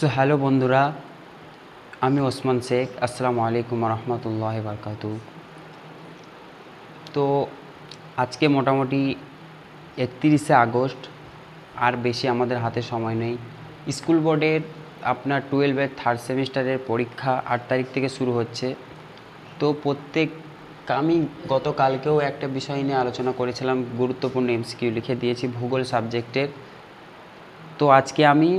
So hello বন্ধুরা, আমি ওসমান শেখ, আসসালামু আলাইকুম রহমতুল্লাহ বারকাতু তো আজকে মোটামুটি একত্রিশে আগস্ট, আর বেশি আমাদের হাতে সময় নেই। স্কুল বোর্ডের আপনার টুয়েলভের থার্ড সেমিস্টারের পরীক্ষা আট তারিখ থেকে শুরু হচ্ছে। তো প্রত্যেক, আমি গতকালকেও একটা বিষয় নিয়ে আলোচনা করেছিলাম, গুরুত্বপূর্ণ এমসিকিউ লিখে দিয়েছি ভূগোল সাবজেক্টের। তো আজকে আমি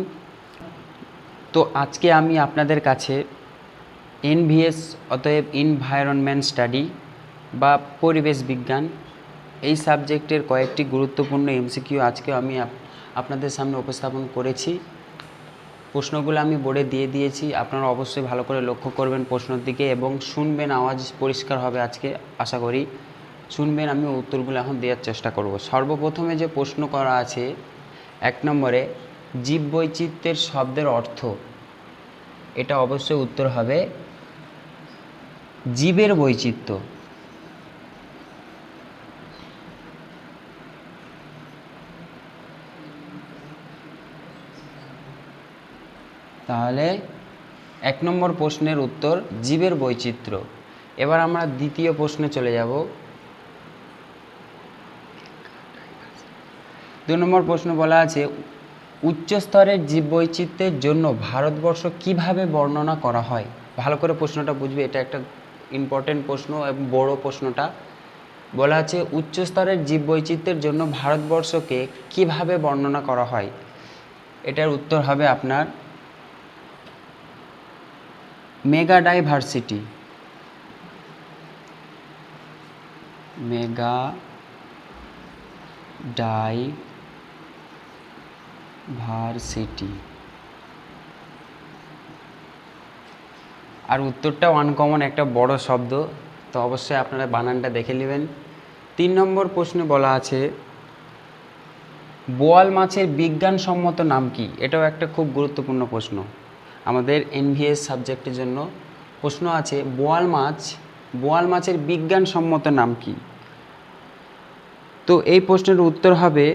তো আজকে আমি আপনাদের কাছে এনভিএস অতএব ইনভায়রনমেন্ট স্টাডি বা পরিবেশ বিজ্ঞান এই সাবজেক্টের কয়েকটি গুরুত্বপূর্ণ এমসিকিউ আজকে আমি আপ- আপনাদের সামনে উপস্থাপন করেছি। প্রশ্নগুলো আমি বোর্ডে দিয়ে দিয়েছি, আপনারা অবশ্যই ভালো করে লক্ষ্য করবেন প্রশ্নের দিকে এবং শুনবেন, আওয়াজ পরিষ্কার হবে আজকে, আশা করি। শুনবেন আমি উত্তরগুলো এখন দেওয়ার চেষ্টা করব। সর্বপ্রথমে যে প্রশ্ন করা আছে, এক নম্বরে জীববৈচিত্র্যের শব্দের অর্থ। এটা অবশ্যই উত্তর হবে জীবের বৈচিত্র্য। তাহলে এক নম্বর প্রশ্নের উত্তর জীবের বৈচিত্র্য। এবার আমরা দ্বিতীয় প্রশ্নে চলে যাব। দু নম্বর প্রশ্ন বলা আছে উচ্চ স্তরের জীববৈচিত্র্যের জন্য ভারতবর্ষ কীভাবে বর্ণনা করা হয়? ভালো করে প্রশ্নটা বুঝবে, এটা একটা ইম্পর্টেন্ট প্রশ্ন এবং বড় প্রশ্নটা। বলা আছে উচ্চ স্তরের জীববৈচিত্র্যের জন্য ভারতবর্ষকে কীভাবে বর্ণনা করা হয়? এটার উত্তর হবে আপনার মেগা ডাইভার্সিটি মেগা ডাইভার্সিটি আর উত্তরটাও আনকমন একটা বড় শব্দ, তো অবশ্যই আপনারা বানানটা দেখে নেবেন। তিন নম্বর প্রশ্নে বলা আছে, বোয়াল মাছের বিজ্ঞানসম্মত নাম কি? এটাও একটা খুব গুরুত্বপূর্ণ প্রশ্ন। আমাদের এনভিএস সাবজেক্টের জন্য প্রশ্ন আছে, বোয়াল মাছ, বোয়াল মাছের বিজ্ঞানসম্মত নাম কি? তো এই প্রশ্নের উত্তর হবে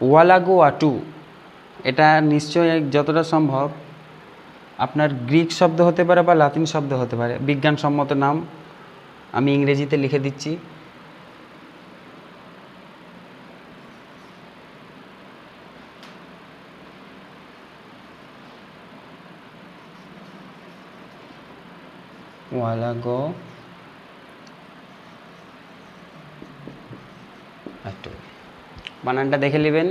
ওয়ালাগো আটু এটা নিশ্চয়ই যতটা সম্ভব আপনার গ্রিক শব্দ হতে পারে বা লাতিন শব্দ হতে পারে। বিজ্ঞানসম্মত নাম আমি ইংরেজিতে লিখে দিচ্ছি। ওয়ালাগো একটু বানানটা দেখে নেবেন।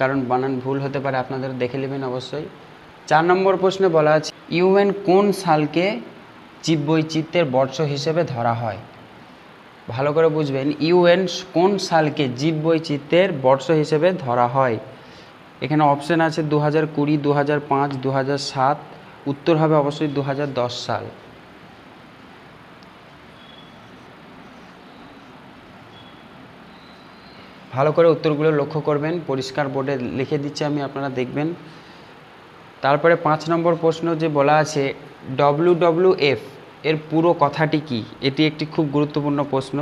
কারণ বানান ভুল হতে পারে, আপনাদের দেখে নেবেন অবশ্যই। চার নম্বর প্রশ্নে বলা আছে, ইউএন কোন সালকে জীববৈচিত্র্যের বর্ষ হিসেবে ধরা হয়? ভালো করে বুঝবেন, ইউএন কোন সালকে জীববৈচিত্র্যের বর্ষ হিসেবে ধরা হয়? এখানে অপশন আছে দু হাজার কুড়ি দু হাজার পাঁচ দু হাজার সাত, উত্তর হবে অবশ্যই দু হাজার দশ সাল। ভালো করে উত্তরগুলো লক্ষ্য করবেন, পরিষ্কার বোর্ডে লিখে দিচ্ছি আমি, আপনারা দেখবেন। তারপরে পাঁচ নম্বর প্রশ্ন যে বলা আছে ডব্লিউ ডব্লিউ এফ এর পুরো কথাটি কি? এটি একটি খুব গুরুত্বপূর্ণ প্রশ্ন।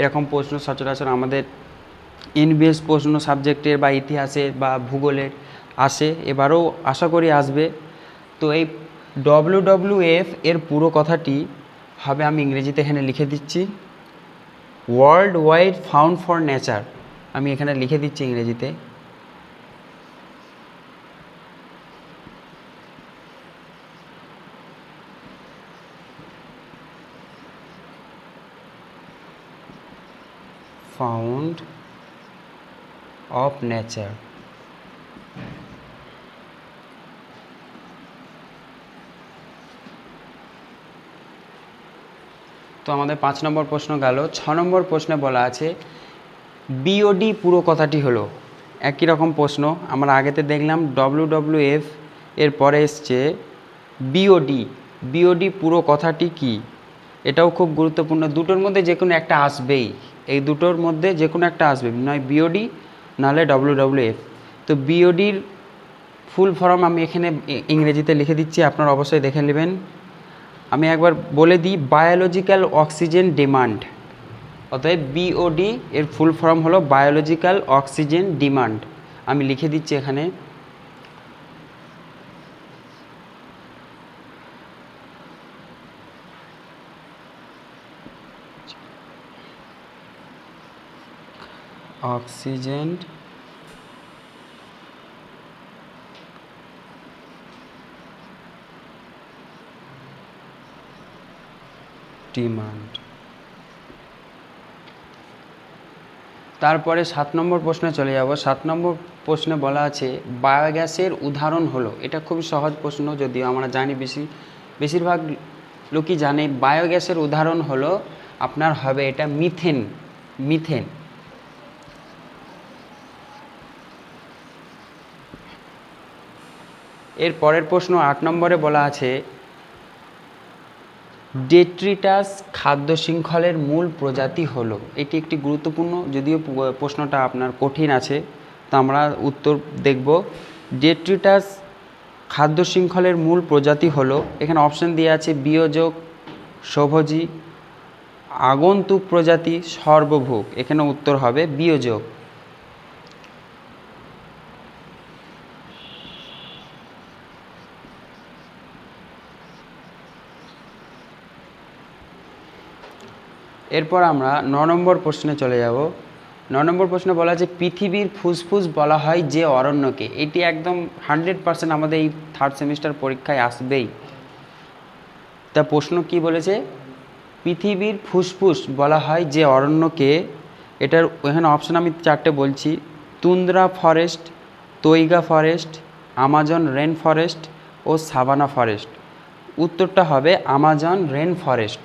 এরকম প্রশ্ন সচরাচর আমাদের এনবিএস প্রশ্ন সাবজেক্টের বা ইতিহাসের বা ভূগোলের আসে, এবারও আশা করি আসবে। তো এই ডব্লিউ ডব্লিউ এফ এর পুরো কথাটি হবে আমি ইংরেজিতে এখানে লিখে দিচ্ছি। World wide found for nature আমি এখানে লিখে দিচ্ছি ইংরেজিতে। ফাউন্ড অফ নেচার তো আমাদের পাঁচ নম্বর প্রশ্ন গেল। ছ নম্বর প্রশ্নে বলা আছে বিওডি পুরো কথাটি হলো, একই রকম প্রশ্ন আমরা আগেতে দেখলাম ডব্লিউ ডব্লিউ এফ এর পরে এসছে বিওডি বিওডি পুরো কথাটি কি? এটাও খুব গুরুত্বপূর্ণ, দুটোর মধ্যে যে কোনো একটা আসবেই, এই দুটোর মধ্যে যে কোনো একটা আসবে, নয় বিওডি নাহলে ডব্লিউ ডব্লিউ এফ তো বিওডির ফুল ফর্ম আমি এখানে ইংরেজিতে লিখে দিচ্ছি, আপনারা অবশ্যই দেখে নেবেন। আমি একবার বলে দিই বায়োলজিক্যাল অক্সিজেন ডিমান্ড অতএব বিওডি এর ফুল ফর্ম হলো বায়োলজিক্যাল অক্সিজেন ডিমান্ড আমি লিখে দিচ্ছি এখানে। অক্সিজেন ডিমান্ড তারপরে সাত নম্বর প্রশ্নে চলে যাব। সাত নম্বর প্রশ্নে বলা আছে, বায়োগ্যাসের উদাহরণ হলো। এটা খুবই সহজ প্রশ্ন, যদিও আমরা জানি বেশি, বেশিরভাগ লোকই জানে, বায়োগ্যাসের উদাহরণ হলো আপনার হবে এটা মিথেন মিথেন। এর পরের প্রশ্ন আট নম্বরে বলা আছে ডেট্রিটাস খাদ্য শৃঙ্খলের মূল প্রজাতি হলো। এটি একটি গুরুত্বপূর্ণ, যদিও প্রশ্নটা আপনার কঠিন আছে। তা আমরা উত্তর দেখব। ডেট্রিটাস খাদ্য শৃঙ্খলের মূল প্রজাতি হলো, এখানে অপশন দেওয়া আছে বিয়োজক শোভজী আগন্তুক প্রজাতি, সর্বভোগ। এখানে উত্তর হবে বিয়োজক। এরপর আমরা ন নম্বর প্রশ্নে চলে যাব। ন নম্বর প্রশ্নে বলা আছে, পৃথিবীর ফুসফুস বলা হয় যে অরণ্যকে। এটি একদম হান্ড্রেড পার্সেন্ট আমাদের এই থার্ড সেমিস্টার পরীক্ষায় আসবেই। তা প্রশ্ন কি বলেছে? পৃথিবীর ফুসফুস বলা হয় যে অরণ্যকে, এটার এখানে অপশন আমি চারটে বলছি। Tundra forest taiga forest Amazon rain forest ও সাভানা ফরেস্ট উত্তরটা হবে আমাজন রেন ফরেস্ট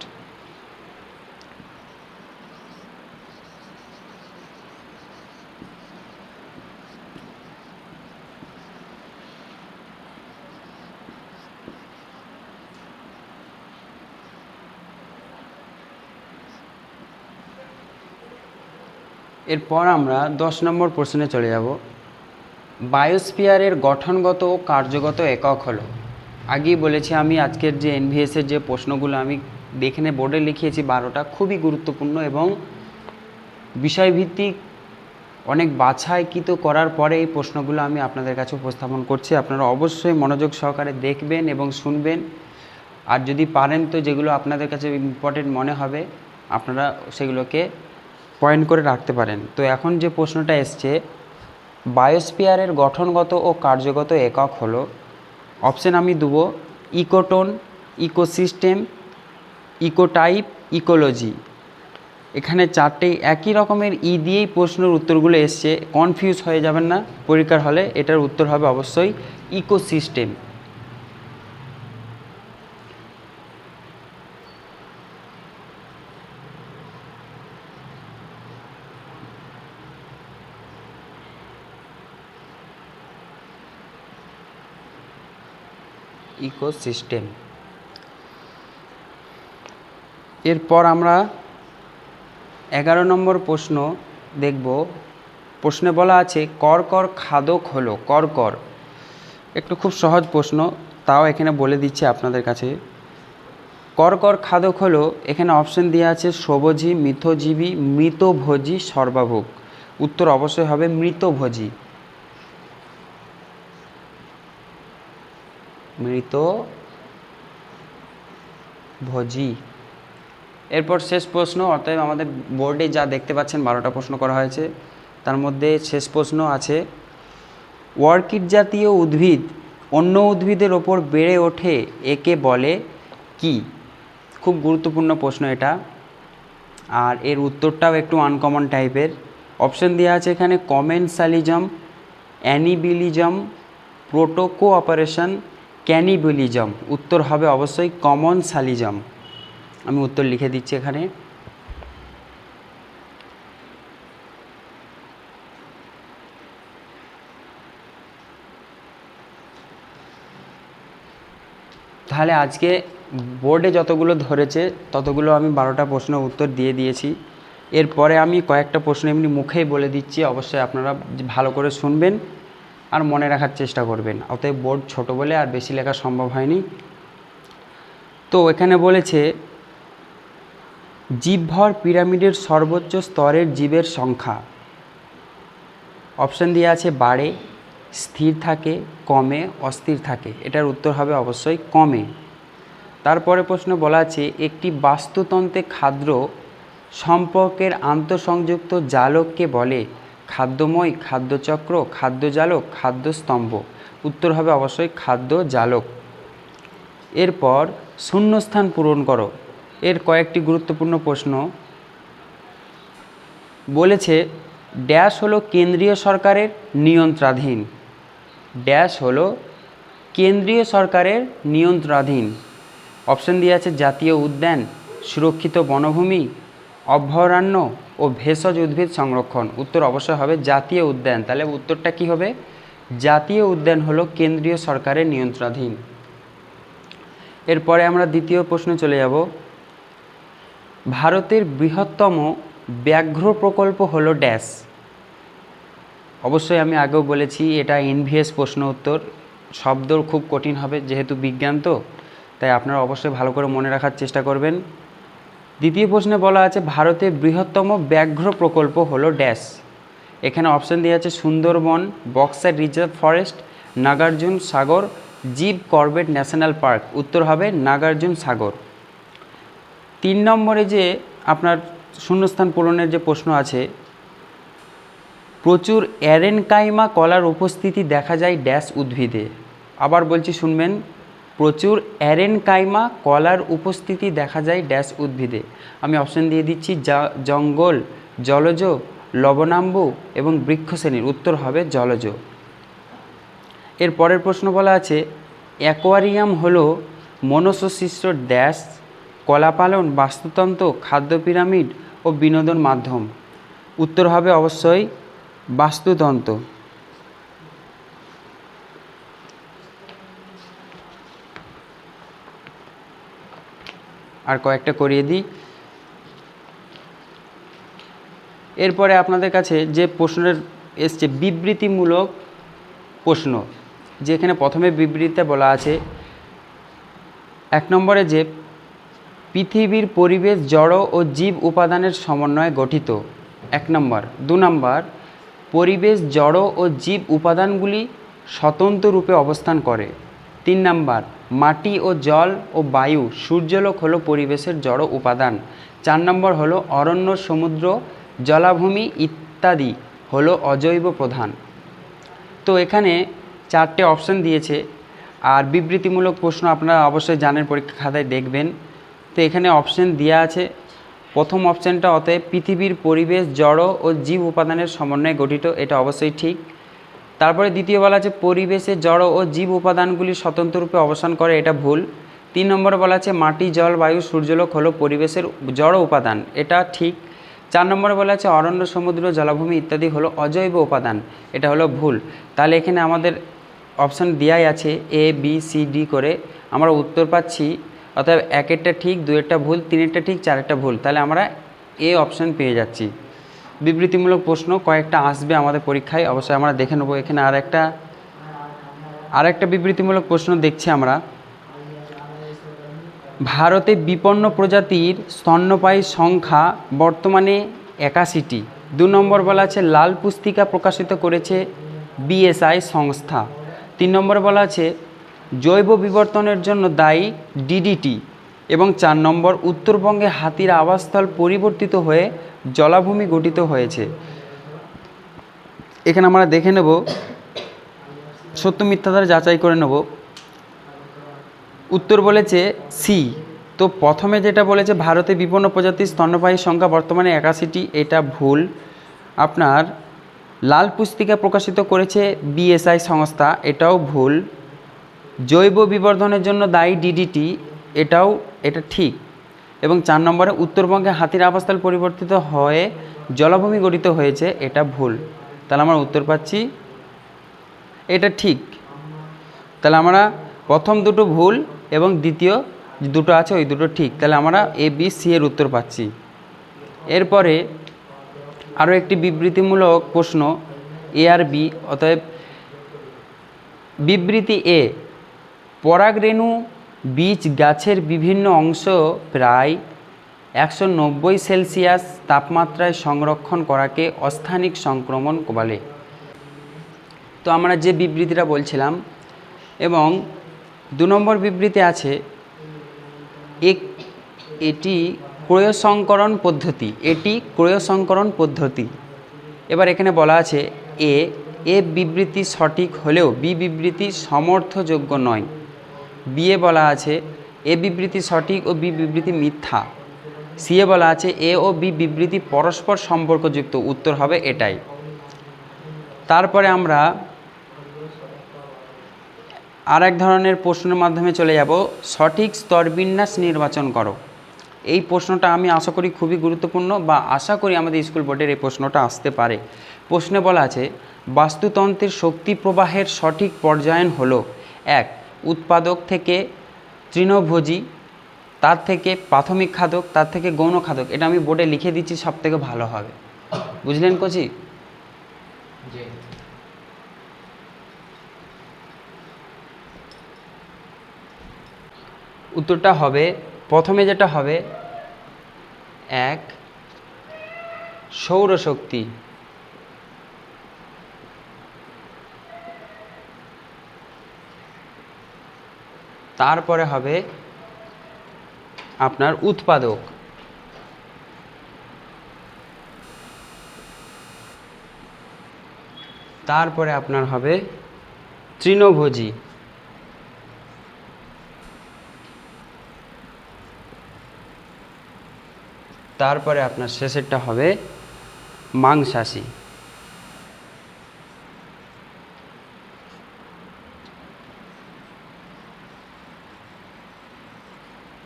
এরপর আমরা দশ নম্বর প্রশ্নে চলে যাব। বায়োস্ফিয়ারের গঠনগত ও কার্যগত একক হলো। আগেই বলেছি আমি আজকের যে এনভিএসের যে প্রশ্নগুলো আমি এখানে বোর্ডে লিখিয়েছি বারোটা, খুবই গুরুত্বপূর্ণ এবং বিষয়ভিত্তিক, অনেক বাছাইকৃত করার পরে এই প্রশ্নগুলো আমি আপনাদের কাছে উপস্থাপন করছি। আপনারা অবশ্যই মনোযোগ সহকারে দেখবেন এবং শুনবেন। আর যদি পারেন তো যেগুলো আপনাদের কাছে ইম্পর্টেন্ট মনে হবে, আপনারা সেগুলোকে পয়েন্ট করে রাখতে পারেন। তো এখন যে প্রশ্নটা এসছে বায়োস্ফিয়ারের গঠনগত ও কার্যগত একক হলো অপশন আমি দেবো ইকোটোন ইকোসিস্টেম ইকোটাইপ ইকোলজি এখানে চারটেই একই রকমের ই দিয়েই প্রশ্নের উত্তরগুলো এসছে। কনফিউজ হয়ে যাবেন না, পরীক্ষার হলে এটার উত্তর হবে অবশ্যই ইকোসিস্টেম ইকোসিস্টেম এরপর আমরা এগারো নম্বর প্রশ্ন দেখব। প্রশ্নে বলা আছে, কর কর, খাদক হলো। কর একটু খুব সহজ প্রশ্ন, তাও এখানে বলে দিচ্ছে আপনাদের কাছে। কর কর, খাদক হলো। এখানে অপশন দেওয়া আছে, সবজি, মিথজীবী, মৃতভোজী, সর্বাভোগ। উত্তর অবশ্যই হবে মৃতভোজী। মৃত ভোজি। এরপর শেষ প্রশ্ন অর্থাৎ আমাদের বোর্ডে যা দেখতে পাচ্ছেন, বারোটা প্রশ্ন করা হয়েছে। তার মধ্যে শেষ প্রশ্ন আছে, অর্কিড জাতীয় উদ্ভিদ অন্য উদ্ভিদের ওপর বেড়ে ওঠে একে বলে কি? খুব গুরুত্বপূর্ণ প্রশ্ন এটা। আর এর উত্তরটাও একটু আনকমন টাইপের অপশন দেওয়া আছে এখানে কমেন্সালিজম অ্যানিবিলিজম প্রোটোকো অপারেশন ক্যানিবিলিজম উত্তর হবে অবশ্যই কমন সালিজম আমি উত্তর লিখে দিচ্ছি এখানে। তাহলে আজকে বোর্ডে যতগুলো ধরেছে, ততগুলো আমি বারোটা প্রশ্নের উত্তর দিয়ে দিয়েছি। এরপরে আমি কয়েকটা প্রশ্ন এমনি মুখেই বলে দিচ্ছি, অবশ্যই আপনারা ভালো করে শুনবেন। আর মনে রাখার চেষ্টা করবেন। অতএব বোর্ড ছোট বলে আর বেশি লেখা সম্ভব হয়নি। তো এখানে বলেছে, জীবভর পিরামিডের সর্বোচ্চ স্তরের জীবের সংখ্যা। অপশান দিয়ে আছে, বাড়ে, স্থির থাকে, কমে, অস্থির থাকে। এটার উত্তর হবে অবশ্যই কমে। তারপরে প্রশ্ন বলা আছে, একটি বাস্তুতন্ত্রে খাদ্য সম্পর্কের আন্তঃসংযুক্ত জালককে বলে খাদ্যময়, খাদ্যচক্র, খাদ্যজালক, খাদ্যস্তম্ভ। উত্তর হবে অবশ্যই খাদ্য জালক এরপর শূন্যস্থান পূরণ করো। এর কয়েকটি গুরুত্বপূর্ণ প্রশ্ন। বলেছে, ড্যাশ হলো কেন্দ্রীয় সরকারের নিয়ন্ত্রণাধীন। ড্যাশ হলো কেন্দ্রীয় সরকারের নিয়ন্ত্রণাধীন। অপশন দিয়ে আছে, জাতীয় উদ্যান, সুরক্ষিত বনভূমি অভয়ারণ্য ও ভেষজ উদ্ভিদ সংরক্ষণ। উত্তর অবশ্যই হবে জাতীয় উদ্যান। তাহলে উত্তরটা কি হবে? জাতীয় উদ্যান হলো কেন্দ্রীয় সরকারের নিয়ন্ত্রণাধীন। এরপরে আমরা দ্বিতীয় প্রশ্নে চলে যাব। ভারতের বৃহত্তম ব্যাঘ্র প্রকল্প হলো ড্যাশ। অবশ্যই আমি আগেও বলেছি, এটা এনভিএস প্রশ্ন উত্তর। শব্দ খুব কঠিন হবে, যেহেতু বিজ্ঞান তো, তাই আপনারা অবশ্যই ভালো করে মনে রাখার চেষ্টা করবেন। দ্বিতীয় প্রশ্নে বলা আছে ভারতের বৃহত্তম ব্যাঘ্র প্রকল্প হলো ড্যাশ। এখানে অপশন দেওয়া আছে, Sundarban, Buxa reserve forest, Nagarjuna Sagar, Jim Corbett national park. উত্তর হবে নাগার্জুন সাগর। তিন নম্বরে যে আপনার শূন্যস্থান পূরণের যে প্রশ্ন আছে, প্রচুর অ্যারেনকাইমা কলার উপস্থিতি দেখা যায় ড্যাশ উদ্ভিদে। আবার বলছি, শুনবেন প্রচুর অ্যারেনকাইমা কলার উপস্থিতি দেখা যায় ড্যাশ উদ্ভিদে। আমি অপশন দিয়ে দিচ্ছি জা- জঙ্গল, জলজ, লবণাম্বু এবং বৃক্ষশ্রেণীর। উত্তর হবে জলজ। এর পরের প্রশ্ন বলা আছে, অ্যাকোয়ারিয়াম হলো মনস্সৃষ্ট ড্যাশ, কলাপালন, বাস্তুতন্ত্র, খাদ্য পিরামিড ও বিনোদন মাধ্যম। উত্তর হবে অবশ্যই বাস্তুতন্ত্র। আর কয়েকটা করিয়ে দিই। এরপরে আপনাদের কাছে যে প্রশ্নের এসছে, বিবৃতিমূলক প্রশ্ন, যেখানে প্রথমে বিবৃতিতে বলা আছে, এক নম্বরে যে পৃথিবীর পরিবেশ জড় ও জীব উপাদানের সমন্বয়ে গঠিত। এক নম্বর। দু নম্বর, পরিবেশ জড় ও জীব উপাদানগুলি স্বতন্ত্র রূপে অবস্থান করে। তিন নম্বর, মাটি ও জল ও বায়ু সূর্যলোক হলো পরিবেশের জড় উপাদান। চার নম্বর হলো অরণ্য, সমুদ্র, জলাভূমি ইত্যাদি হলো অজৈব প্রধান। তো এখানে চারটে অপশন দিয়েছে। আর বিবৃতিমূলক প্রশ্ন আপনারা অবশ্যই জানেন, পরীক্ষা খাতায় দেখবেন। তো এখানে অপশন দেওয়া আছে। প্রথম অপশানটা অতএব পৃথিবীর পরিবেশ, জড় ও জীব উপাদানের সমন্বয়ে গঠিত, এটা অবশ্যই ঠিক। তারপরে দ্বিতীয় বলা আছে, পরিবেশে জড় ও জীব উপাদানগুলি স্বতন্ত্ররূপে অবসান করে, এটা ভুল। তিন নম্বরে বলা আছে, মাটি, জল, বায়ু সূর্যলোক হলো পরিবেশের জড় উপাদান, এটা ঠিক। চার নম্বরে বলা আছে, অরণ্য, সমুদ্র, জলাভূমি ইত্যাদি হলো অজৈব উপাদান, এটা হলো ভুল। তাহলে এখানে আমাদের অপশান দেওয়াই আছে, এ, বি, সি, ডি করে। আমরা উত্তর পাচ্ছি অর্থাৎ একেরটা ঠিক, দুয়েরটা ভুল, তিনেরটা ঠিক, চারেরটা ভুল। তাহলে আমরা এ অপশান পেয়ে যাচ্ছি। বিবৃতিমূলক প্রশ্ন, কয়েকটা আসবে আমাদের পরীক্ষায়, অবশ্যই আমরা দেখে নেব। এখানে আর একটা আর একটা বিবৃতিমূলক প্রশ্ন দেখছি আমরা। ভারতে বিপন্ন প্রজাতির স্তন্যপায়ী সংখ্যা বর্তমানে একাশিটি। দু নম্বর বলা আছে, লাল পুস্তিকা প্রকাশিত করেছে বিএসআই সংস্থা। তিন নম্বর বলা আছে, জৈব বিবর্তনের জন্য দায়ী ডিডিটি। এবং চার নম্বর, উত্তরবঙ্গে হাতির আবাসস্থল পরিবর্তিত হয়ে জলাভূমি গঠিত হয়েছে। এখানে আমরা দেখে নেব, সত্য মিথ্যাধার যাচাই করে নেব। উত্তর বলেছে সি, তো প্রথমে যেটা বলেছে, ভারতে বিপন্ন প্রজাতির স্তন্যপায়ী সংখ্যা বর্তমানে একাশিটি, এটা ভুল। আপনার লাল পুস্তিকা প্রকাশিত করেছে বিএসআই সংস্থা, এটাও ভুল। জৈব বিবর্ধনের জন্য দায়ী ডিডিটি এটাও, এটা ঠিক। এবং চার নম্বরে, উত্তরবঙ্গে হাতির আবাসস্থল পরিবর্তিত হয়ে জলাভূমি গঠিত হয়েছে, এটা ভুল। তাহলে আমরা উত্তর পাচ্ছি, এটা ঠিক। তাহলে আমরা প্রথম দুটো ভুল এবং দ্বিতীয় দুটো আছে, ওই দুটো ঠিক। তাহলে আমরা এ বি সি এর উত্তর পাচ্ছি। এরপরে আরও একটি বিবৃতিমূলক প্রশ্ন এ আর বি অতএব বিবৃতি এ পরাগরেণু বীজ গাছের বিভিন্ন অংশ প্রায় একশো নব্বই সেলসিয়াস তাপমাত্রায় সংরক্ষণ করাকে অস্থানিক সংক্রমণ বলে। তো আমরা যে বিবৃতিটা বলছিলাম এবং দু নম্বর বিবৃতি আছে, এক এটি ক্রয়সংকরণ পদ্ধতি, এটি ক্রয়সংকরণ পদ্ধতি। এবার এখানে বলা আছে এ এ বিবৃতি সঠিক হলেও বি বিবৃতি সমর্থযোগ্য নয়। বিয়ে বলা আছে, এ বিবৃতি সঠিক ও বি বিবৃতি মিথ্যা। সিএ বলা আছে, এ ও বি বিবৃতি পরস্পর সম্পর্কযুক্ত, উত্তর হবে এটাই। তারপরে আমরা আর এক ধরনের প্রশ্নের মাধ্যমে চলে যাব, সঠিক স্তরবিন্যাস নির্বাচন করো। এই প্রশ্নটা আমি আশা করি খুবই গুরুত্বপূর্ণ বা আশা করি আমাদের স্কুল বোর্ডের এই প্রশ্নটা আসতে পারে। প্রশ্নে বলা আছে, বাস্তুতন্ত্রের শক্তি প্রবাহের সঠিক পর্যায়ন হলো, এক উৎপাদক থেকে তৃণভোজী তার থেকে প্রাথমিক খাদক তার থেকে গৌণ খাদক এটা আমি বোর্ডে লিখে দিচ্ছি সব থেকে ভালো হবে। বুঝলেন কোচি? উত্তরটা হবে প্রথমে যেটা হবে এক সৌরশক্তি। তারপরে হবে আপনার উৎপাদক। তারপরে আপনার হবে তৃণভোজী। তারপরে আপনার শেষেরটা হবে মাংসাশী।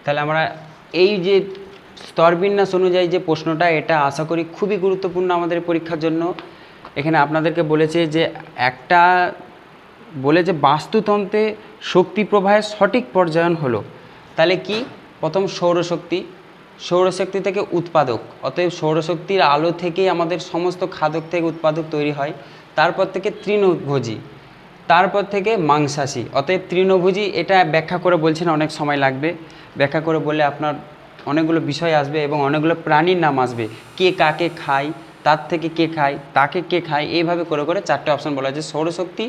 তাহলে আমরা এই যে স্তরবিন্যাস অনুযায়ী যে প্রশ্নটা, এটা আশা করি খুবই গুরুত্বপূর্ণ আমাদের পরীক্ষার জন্য। এখানে আপনাদেরকে বলেছে যে একটা, বলে যে বাস্তুতন্ত্রে শক্তি প্রবাহের সঠিক পর্যায়ন হলো। তাহলে কি? প্রথম সৌরশক্তি। সৌরশক্তি থেকে উৎপাদক। অতএব সৌরশক্তির আলো থেকেই আমাদের সমস্ত খাদক থেকে উৎপাদক তৈরি হয়। তারপর থেকে তৃণভোজী। তারপর থেকে মাংসাশী। অতএব তৃণভোজী এটা ব্যাখ্যা করে বলছেন, অনেক সময় লাগবে। ব্যাখ্যা করে বললে আপনার অনেকগুলো বিষয় আসবে এবং অনেকগুলো প্রাণীর নাম আসবে। কে কাকে খায়, তার থেকে কে খায়, তাকে কে খায়, এইভাবে করে করে চারটে অপশন বলা হয়েছে। সৌরশক্তি,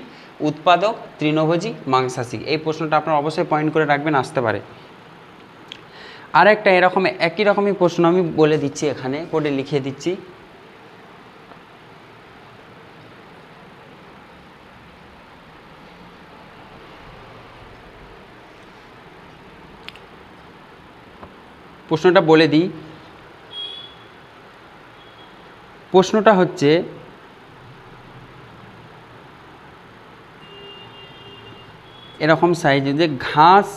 উৎপাদক, তৃণভোজী, মাংসাশী। এই প্রশ্নটা আপনার অবশ্যই পয়েন্ট করে রাখবেন, আসতে পারে। আর একটা এরকম, একই রকমই প্রশ্ন আমি বলে দিচ্ছি এখানে কোডে লিখে দিচ্ছি। প্রশ্নটা বলে দিই। প্রশ্নটা হচ্ছে, এরকম সাইজে যে ঘাস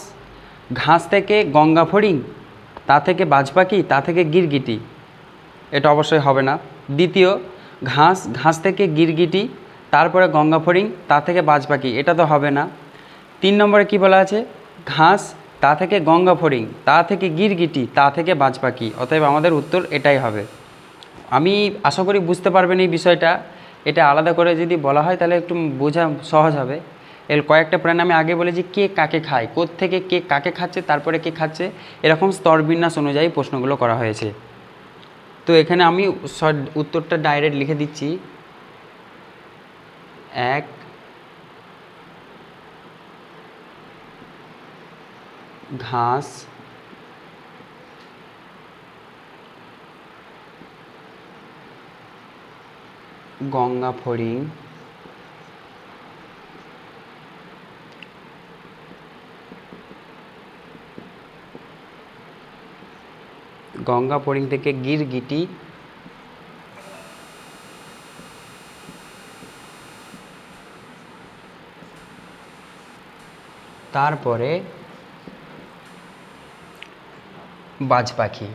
ঘাস থেকে গঙ্গা ফড়িং, তা থেকে বাজপাখি, তা থেকে গিরগিটি, এটা অবশ্যই হবে না। দ্বিতীয়, ঘাস ঘাস থেকে গিরগিটি, তারপরে গঙ্গা ফড়িং, তা থেকে বাজপাখি, এটা তো হবে না। তিন নম্বরে কি বলা আছে? ঘাস তা থেকে গঙ্গা ফড়িং, তা থেকে গিরগিটি, তা থেকে বাজপাখি। অতএব আমাদের উত্তর এটাই হবে। আমি আশা করি বুঝতে পারবেন এই বিষয়টা। এটা আলাদা করে যদি বলা হয় তাহলে একটু বোঝা সহজ হবে। এর কয়েকটা প্রাণী আমি আগে বলেছি, কে কাকে খায় থেকে কে কাকে খাচ্ছে, তারপরে কে খাচ্ছে, এরকম স্তরবিন্যাস অনুযায়ী প্রশ্নগুলো করা হয়েছে। তো এখানে আমি উত্তরটা ডাইরেক্ট লিখে দিচ্ছি। এক ঘাস গঙ্গা ফড়িং গঙ্গা ফড়িং থেকে গিরগিটি তারপরে বাজ পাখি।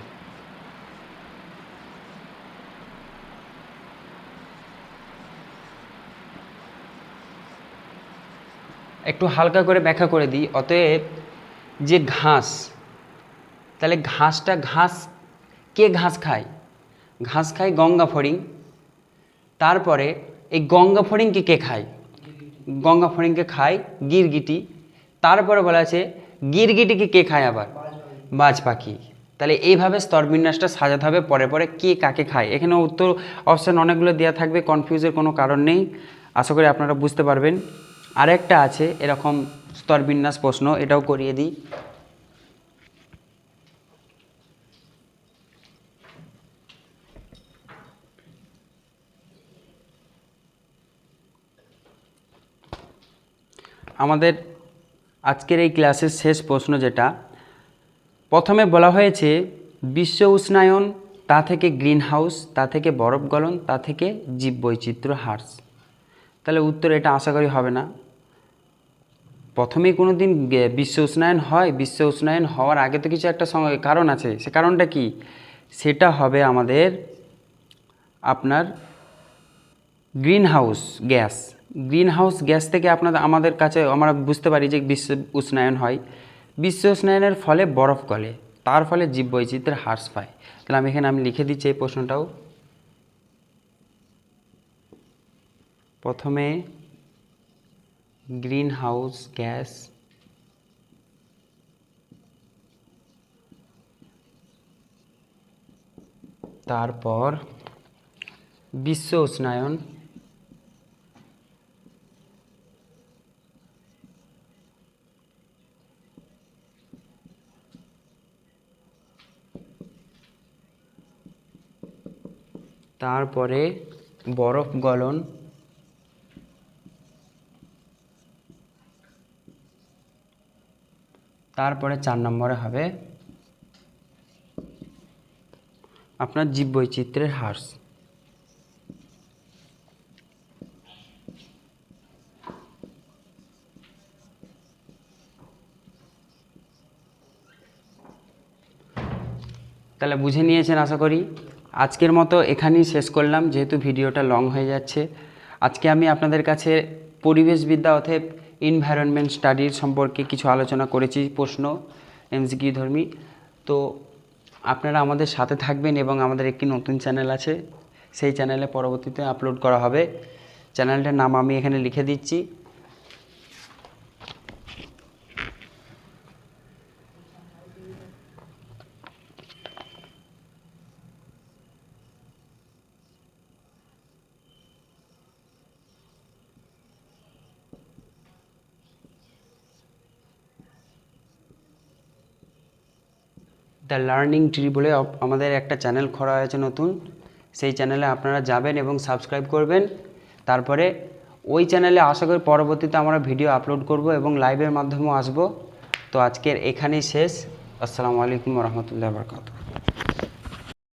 একটু হালকা করে ব্যাখ্যা করে দিই, অতএব যে ঘাস, তাহলে ঘাসটা ঘাস, কে ঘাস খায়? ঘাস খায় গঙ্গা ফড়িং। তারপরে এই গঙ্গা ফড়িংকে কে খায়? গঙ্গা ফড়িংকে খায় গিরগিটি। তারপরে বলা আছে গিরগিটিকে কে খায় আবার? বাজ পাখি। তাহলে এইভাবে স্তরবিন্যাসটা সাজাতে হবে, পরে পরে কে কাকে খায়। এখানে উত্তর অপশান অনেকগুলো দেওয়া থাকবে কনফিউজের কোনো কারণ নেই। আশা করি আপনারা বুঝতে পারবেন। আরেকটা আছে, এরকম স্তরবিন্যাস প্রশ্ন, এটাও করিয়ে দিই। আমাদের আজকের এই ক্লাসের শেষ প্রশ্ন যেটা প্রথমে বলা হয়েছে, বিশ্ব উষ্ণায়ন, তা থেকে গ্রিন হাউস তা থেকে বরফ গলন, তা থেকে জীব জীববৈচিত্র্য হ্রাস। তাহলে উত্তর এটা আশা করি হবে না। প্রথমেই কোনো দিন বিশ্ব উষ্ণায়ন হয়, বিশ্ব উষ্ণায়ন হওয়ার আগে তো কিছু একটা কারণ আছে। সে কারণটা কি? সেটা হবে আমাদের আপনার greenhouse gas. Greenhouse gas থেকে আপনাদের, আমাদের কাছে, আমরা বুঝতে পারি যে বিশ্ব উষ্ণায়ন হয়। বিশ্ব উষ্ণায়নের ফলে বরফ গলে, তার ফলে জীববৈচিত্র্যের হ্রাস পায়। তাহলে আমি এখানে আমি লিখে দিচ্ছি এই প্রশ্নটাও। প্রথমে গ্রিন হাউস গ্যাস তারপর বিশ্ব উষ্ণায়ন তারপরে বরফ গলন। তারপরে চার নম্বরে হবে আপনার জীববৈচিত্র্যের হ্রাস। তাহলে বুঝে নিয়েছেন আশা করি? আজকের মতো এখানেই শেষ করলাম, যেহেতু ভিডিওটা লং হয়ে যাচ্ছে। আজকে আমি আপনাদের কাছে পরিবেশবিদ্যা অর্থাৎ এনভায়রনমেন্ট স্টাডির সম্পর্কে কিছু আলোচনা করেছি, প্রশ্ন, এমসিকিউ ধর্মী। তো আপনারা আমাদের সাথে থাকবেন এবং আমাদের একটি নতুন চ্যানেল আছে, সেই চ্যানেলে পরবর্তীতে আপলোড করা হবে। চ্যানেলটার নাম আমি এখানে লিখে দিচ্ছি। দ্য লার্নিং ট্রি বলে আমাদের একটা চ্যানেল খরা হয়েছে নতুন। সেই চ্যানেলে আপনারা যাবেন এবং সাবস্ক্রাইব করবেন। তারপরে ওই চ্যানেলে আশা করি পরবর্তীতে আমরা ভিডিও আপলোড করব এবং লাইভের মাধ্যমেও আসব। তো আজকের এখানেই শেষ। আসসালামু আলাইকুম রহমতুল্লাহ বরকাত